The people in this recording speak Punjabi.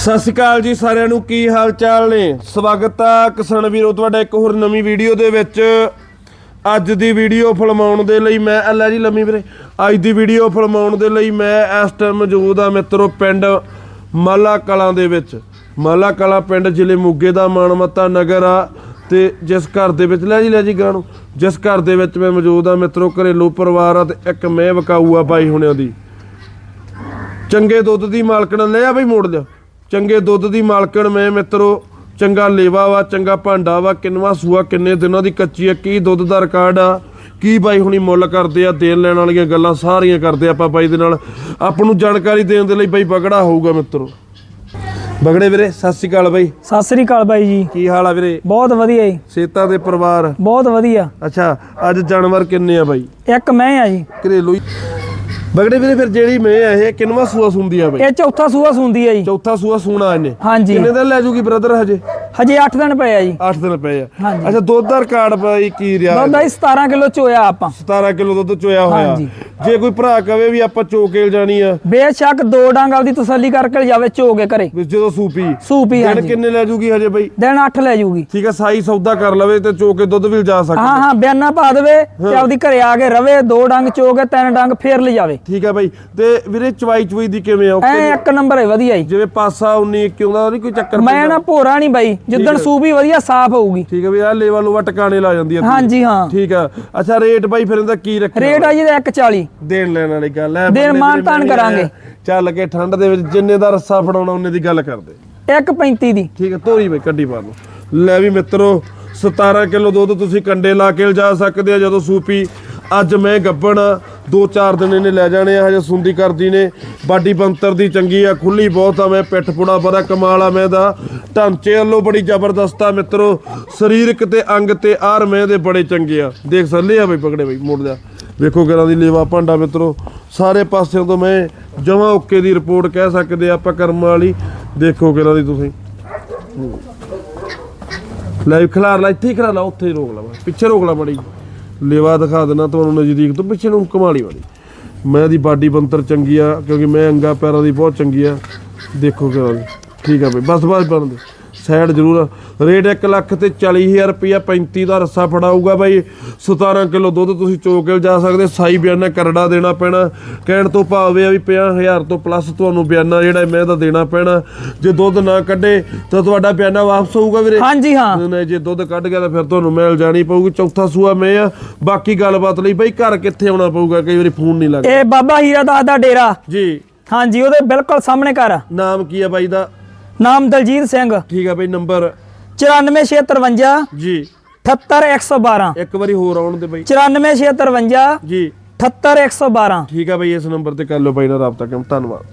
ਸਤਿ ਸ਼੍ਰੀ ਅਕਾਲ ਜੀ ਸਾਰਿਆਂ ਨੂੰ, ਕੀ ਹਾਲ ਚਾਲ ਨੇ? ਸਵਾਗਤ ਆ ਕਿਸਾਨ ਵੀਰੋ, ਤੁਹਾਡਾ ਇੱਕ ਹੋਰ ਨਵੀਂ ਵੀਡੀਓ ਦੇ ਵਿੱਚ। ਅੱਜ ਦੀ ਵੀਡੀਓ ਫਿਲਮਾਉਣ ਦੇ ਲਈ ਮੈਂ ਅੱਲਾ ਜੀ ਲੰਮੀ ਵੀਰੇ। ਅੱਜ ਦੀ ਵੀਡੀਓ ਫਿਲਮਾਉਣ ਦੇ ਲਈ ਮੈਂ ਇਸ ਟਾਈਮ ਮੌਜੂਦ ਆ ਮਿੱਤਰੋ ਪਿੰਡ ਮਾਲਾ ਕਲਾਂ ਦੇ ਵਿੱਚ। ਮਾਲਾ ਕਲਾਂ ਪਿੰਡ ਜ਼ਿਲ੍ਹੇ ਮੋਗੇ ਦਾ ਮਾਨਮੱਤਾ ਨਗਰ ਆ ਤੇ ਜਿਸ ਘਰ ਦੇ ਵਿੱਚ, ਲੈ ਜੀ ਲੈ ਜੀ ਗਾਣੂ। ਜਿਸ ਘਰ ਦੇ ਵਿੱਚ ਮੈਂ ਮੌਜੂਦ ਆ ਮਿੱਤਰੋ, ਘਰੇਲੂ ਪਰਿਵਾਰ ਆ ਤੇ ਇੱਕ ਮੈਂ ਵਕਾਊ ਆ ਬਾਈ ਹੁਣਿਆਂ ਦੀ। ਚੰਗੇ ਦੁੱਧ ਦੀ ਮਾਲਕਣ ਲੈ ਆ ਬਈ ਮੋੜ ਲਿਆ। ਚੰਗੇ ਦੁੱਧ ਦੀ ਮਾਲਕਣ ਮੈਂ ਮਿੱਤਰੋ ਚੰਗਾ ਲੇਵਾ ਵਾ ਚੰਗਾ ਭਾਂਡਾ ਵਾ ਕਿੰਨਵਾ ਸੂਆ ਕਿੰਨੇ ਦਿਨਾਂ ਦੀ ਕੱਚੀ ਆ ਕੀ ਦੁੱਧ ਦਾ ਰਿਕਾਰਡ ਆ ਕੀ ਬਾਈ ਹੁਣੀ ਮੁੱਲ ਕਰਦੇ ਆ ਦੇਣ ਲੈਣ ਵਾਲੀਆਂ ਗੱਲਾਂ ਸਾਰੀਆਂ ਕਰਦੇ ਆਪਾਂ ਬਾਈ ਦੇ ਨਾਲ। ਆਪ ਨੂੰ ਜਾਣਕਾਰੀ ਦੇਣ ਦੇ ਲਈ ਬਾਈ ਬਗੜਾ ਹੋਊਗਾ ਮਿੱਤਰੋ। ਬਗੜੇ ਵੀਰੇ ਸਤਿ ਸ਼੍ਰੀ ਅਕਾਲ ਬਾਈ। ਸਤਿ ਸ੍ਰੀ ਅਕਾਲ ਬਾਈ ਜੀ। ਕੀ ਹਾਲ ਆ ਵੀਰੇ? ਬਹੁਤ ਵਧੀਆ ਜੀ। ਸੇਤਾ ਦੇ ਪਰਿਵਾਰ। ਬਹੁਤ ਵਧੀਆ। ਅੱਛਾ ਅੱਜ ਜਾਨਵਰ ਕਿੰਨੇ ਆ ਬਾਈ? ਇੱਕ ਮੈਂ ਆ ਜੀ। ਘਰੇਲੂ ਬਗੜੇ ਵੀਰੇ ਫਿਰ ਜਿਹੜੀ ਮੈਂ ਆ ਇਹ ਕਿੰਨਵਾ ਸੂਆ ਸੁੰਦੀ ਆ ਬਾਈ? ਇਹ ਚੌਥਾ ਸੂਆ ਸੁੰਦੀ ਹੈ ਜੀ। ਚੌਥਾ ਸੂਆ ਸੂਣਾ ਇਹਨੇ। ਹਾਂਜੀ। ਕਿੰਨੇ ਦਿਨ ਲੈ ਜੂਗੀ ਬ੍ਰਦਰ ਹਜੇ? ਹਜੇ 8 ਦਿਨ ਪਏ ਆ ਜੀ। 8 ਦਿਨ ਪਏ ਆ। ਅੱਛਾ ਦੁੱਧ ਦਾ ਰਿਕਾਰਡ ਬਾਈ ਕੀ ਰਿਹਾ? ਦੁੱਧ ਆਈ 17 ਕਿਲੋ ਚੋਇਆ ਆਪਾਂ। 17 ਕਿਲੋ ਦੁੱਧ ਚੋਇਆ ਹੋਇਆ। ਜੇ ਕੋਈ ਭਰਾ ਕਵੇ ਵੀ ਆਪਾਂ ਚੋਕੇਲ ਜਾਣੀ ਆ ਬੇਸ਼ੱਕ ਦੋ ਡੰਗ ਆਪਦੀ ਤਸੱਲੀ ਕਰਕੇ ਜਾਵੇ ਚੋ ਕੇ ਘਰੇ ਜਦੋਂ ਸੂਪੀ। ਸੂਪੀ ਹਾਂਜੀ। ਕਿੰਨੇ ਲੈ ਜੂਗੀ ਹਜੇ ਬਾਈ? ਦਿਨ 8 ਲੈ ਜੂਗੀ। ਠੀਕ ਆ ਸਾਈ ਸੌਦਾ ਕਰ ਲਵੇ ਤੇ ਚੋਕੇ ਦੁੱਧ ਵੀ ਜਾ ਸਕਦਾ ਹਾਂ ਹਾਂ ਬਿਆਨਾ ਪਾ ਦੇਵੇ ਤੇ ਆਪਦੀ ਘਰੇ ਆ ਕੇ ਰਵੇ ਦੋ ਡੰਗ ਚੋ ਕੇ ਤਿੰਨ ਡੰਗ ਫੇਰ ਲੈ ਜਾਵੇ ਠੀਕ ਆ ਬਾਈ। ਤੇ ਵੀਰੇ ਚਵਾਈ ਚਵਾਈ ਦੀ ਕਿਵੇਂ ਆ? ਓਕੇ ਇੱਕ ਨੰਬਰ ਹੈ ਵਧੀਆ ਜੀ। ਜਿਵੇਂ ਪਾਸਾ 19 21 ਹੁੰਦਾ ਨਹੀਂ ਕੋਈ ਚੱਕਰ ਮੈਂ? ਨਾ ਭੋਰਾ ਨਹੀਂ ਬਾਈ। ਜਿੱਦਣ ਸੂਪੀ ਵਧੀਆ ਸਾਫ਼ ਹੋਊਗੀ। ਠੀਕ ਆ ਵੀ ਆ ਲੇਵਾ ਲੂਵਾ ਟਿਕਾਣੇ ਲਾ ਜਾਂਦੀ ਆ ਹਾਂਜੀ ਹਾਂ। ਠੀਕ ਆ। ਅੱਛਾ ਰੇਟ ਬਾਈ ਫਿਰ ਇਹਦਾ ਕੀ ਰੱਖਿਆ ਰੇਟ ਆ ਜੀ ਦਾ 140 ਦੇਣ ਲੈਣ ਵਾਲੀ ਗੱਲ ਹੈ ਦੇਣ ਮਿਲਣੇ ਆ, ਕਰਾਂਗੇ। ਚੱਲ ਕੇ ਠੰਡ ਦੇ ਵਿੱਚ ਜਿੰਨੇ ਦਾ ਰੱਸਾ ਫੜਾਉਣਾ ਉਹਨੇ ਦੀ ਗੱਲ ਕਰਦੇ। 135 ਦੀ। ਠੀਕ ਹੈ ਤੋਰੀ ਬਈ ਕੱਢੀ ਪਾ ਲਓ। ਲੈ ਵੀ ਮਿੱਤਰੋ 17 ਕਿਲੋ ਦੁੱਧ ਤੁਸੀਂ ਕੰਡੇ ਲਾ ਕੇ ਲਿਜਾ ਸਕਦੇ ਆ ਜਦੋਂ ਸੂਪੀ ਅੱਜ ਮੈਂ ਗੱਬਣ ਦੋ ਚਾਰ ਦਿਨ ਇਹਨੇ ਲੈ ਜਾਣੇ ਆ, ਹਜੇ ਸੁੰਦੀ ਕਰਦੀ ਨੇ। ਬਾਡੀ ਬੰਤਰ ਦੀ ਚੰਗੀ ਆ, ਖੁੱਲੀ ਬਹੁਤ ਆ, ਮੈਂ ਪਿੱਠ ਪੁੜਾ ਬੜਾ ਕਮਾਲ ਆ ਮੈਂ ਦਾ। ਢਾਂਚੇ ਵੱਲੋਂ ਬੜੀ ਜ਼ਬਰਦਸਤ ਆ ਮਿੱਤਰੋ, ਸਰੀਰਕ ਤੇ ਅੰਗ ਤੇ ਆਰ ਮੈਂ ਦੇ ਬੜੇ ਚੰਗੇ ਆ। ਦੇਖ ਸੱਲੇ ਆ ਬਈ ਪਕੜੇ ਬਈ, ਮੁੜ ਜਾ। ਵੇਖੋ ਕਿਹੜਾ ਦੀ ਲੇਵਾ ਭਾਂਡਾ ਮਿੱਤਰੋ। ਸਾਰੇ ਪਾਸਿਆਂ ਤੋਂ ਮੈਂ ਜਮਾ ਓਕੇ ਦੀ ਰਿਪੋਰਟ ਕਹਿ ਸਕਦੇ ਆ, ਆਪਾਂ ਕਰਮ ਵਾਲੀ। ਦੇਖੋ ਕਿਹੜਾ ਦੀ ਤੁਸੀਂ। ਲੈ ਖਿਲਾਰ ਲੈ, ਇੱਥੇ ਹੀ ਖਿਲਾ ਲਾ, ਉੱਥੇ ਹੀ ਰੋਕ ਲਾ ਪਿੱਛੇ ਰੋਕ ਲਾ ਮੜੀ ਲੇਵਾ ਦਿਖਾ ਦੇਣਾ ਤੁਹਾਨੂੰ ਨਜ਼ਦੀਕ ਤੋਂ ਪਿੱਛੇ ਨੂੰ ਕਮਾਲੀ ਵਾਲੀ। ਮੈਂ ਦੀ ਬਾਡੀ ਬੰਤਰ ਚੰਗੀ ਆ, ਕਿਉਂਕਿ ਮੈਂ ਅੰਗਾ ਪੈਰਾਂ ਦੀ ਬਹੁਤ ਚੰਗੀ ਆ। ਦੇਖੋ ਕਿਹੜਾ ਦੀ ਠੀਕ ਆ ਬਈ, ਬਸ ਬਸ ਬਣਦੇ। ਸਾਈਡ ਜ਼ਰੂਰ। ਰੇਟ 1 ਲੱਖ ਤੇ 40000 ਰੁਪਇਆ 35 ਦਾ ਰੱਸਾ ਫੜਾਊਗਾ ਬਾਈ। 17 ਕਿਲੋ ਦੁੱਧ ਤੁਸੀਂ ਚੋ ਕੇ ਜਾ ਸਕਦੇ ਸਾਈ ਬਿਆਨਾ ਕਰੜਾ ਦੇਣਾ ਪੈਣਾ। ਕਹਿਣ ਤੋਂ ਭਾਵ ਇਹ ਆ ਵੀ 50000 ਤੋਂ ਪਲੱਸ ਤੁਹਾਨੂੰ ਬਿਆਨਾ ਜਿਹੜਾ ਮੈਂ ਦਾ ਦੇਣਾ ਪੈਣਾ। ਜੇ ਦੁੱਧ ਨਾ ਕੱਢੇ ਤਾਂ ਤੁਹਾਡਾ ਬਿਆਨਾ ਵਾਪਸ ਹੋਊਗਾ ਵੀਰੇ। ਹਾਂਜੀ ਹਾਂ। ਨਹੀਂ ਜੇ ਦੁੱਧ ਕੱਢ ਗਿਆ ਤਾਂ ਫਿਰ ਤੁਹਾਨੂੰ ਮਿਲ ਜਾਣੀ ਪਊਗੀ। ਚੌਥਾ ਸੂਆ ਮੈਂ ਆ। ਬਾਕੀ ਗੱਲਬਾਤ ਲਈ ਬਈ ਘਰ ਕਿੱਥੇ ਆਉਣਾ ਪਊਗਾ? ਕਈ ਵਾਰੀ ਫੋਨ ਨਹੀਂ ਲੱਗਦਾ। ਇਹ ਬਾਬਾ ਹੀਰਾ ਦਾਸ ਦਾ ਡੇਰਾ। ਜੀ। ਹਾਂਜੀ ਉਹਦੇ ਬਿਲਕੁਲ ਸਾਹਮਣੇ ਘਰ। ਨਾਮ ਕੀ ਆ ਬਾਈ ਦਾ? ਨਾਮ ਦਲਜੀਤ ਸਿੰਘ। ਠੀਕ ਆ ਬਈ ਨੰਬਰ? 94653 ਜੀ। 78112 ਇੱਕ ਵਾਰੀ ਹੋਰ ਆਉਣ ਦੇ ਬਈ। 94653 ਜੀ। 78112 ਠੀਕ ਆ ਬਈ ਇਸ ਨੰਬਰ ਤੇ ਕਰ ਲਓ ਬਾਈ ਨਾਲ ਰਾਬਤਾ ਕਰ ਧੰਨਵਾਦ।